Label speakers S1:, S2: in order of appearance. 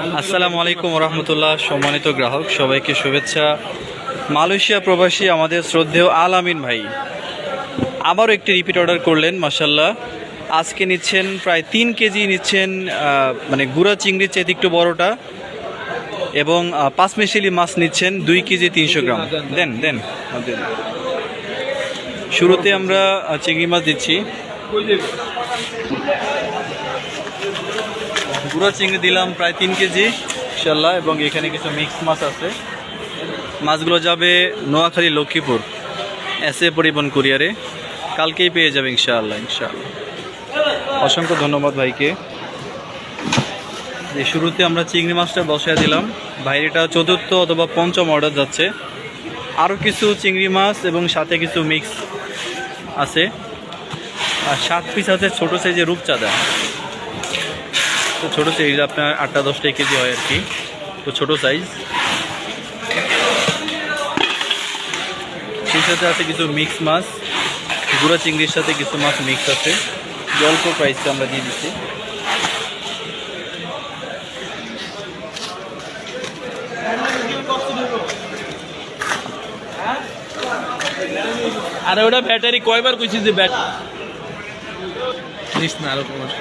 S1: আসসালামু আলাইকুম রহমতুল্লাহ সম্মানিত গ্রাহক সবাইকে শুভেচ্ছা। মালয়েশিয়া প্রবাসী আমাদের শ্রদ্ধেয় আল আমিন ভাই আবারও একটি রিপিট অর্ডার করলেন মাসাল্লাহ আজকে নিচ্ছেন প্রায় তিন কেজি নিচ্ছেন মানে গুঁড়া চিংড়ির চেয়ে একটু বড়টা এবং আহ, পাঁচ মিশালি মাছ নিচ্ছেন দুই কেজি তিনশো গ্রাম। দেন দেন। শুরুতে আমরা চিংড়ি মাছ দিচ্ছি। গুঁড়া চিংড়ি দিলাম প্রায় তিন কেজি ইনশাল্লাহ এবং এখানে কিছু মিক্স মাছ আছে। মাছগুলো যাবে নোয়াখালী লক্ষ্মীপুর এস পরিবহন কুরিয়ারে। কালকেই পেয়ে যাবে ইনশাআল্লাহ ইনশাআল্লাহ। অসংখ্য ধন্যবাদ ভাইকে। যে শুরুতে আমরা চিংড়ি মাছটা বসায় দিলাম। বাইরেটা চতুর্থ অথবা পঞ্চম অর্ডার যাচ্ছে। আরও কিছু চিংড়ি মাছ এবং সাথে কিছু মিক্স আছে। আর সাত পিস আছে ছোটো সাইজের রূপচাঁদা। তো ছোটো সাইজ আপনার আটটা দশটা কেজি হয় আর কি। তো ছোটো সাইজ সেই সাথে আছে কিছু মিক্স মাছ। গুঁড়া চিংড়ির সাথে কিছু মাছ মিক্স আছে। অল্প প্রাইসে আমরা দিয়ে দিচ্ছি।
S2: আরে ওটা ব্যাটারি কয়বার কইছি যে ব্যাট নিস না, আরও কমাস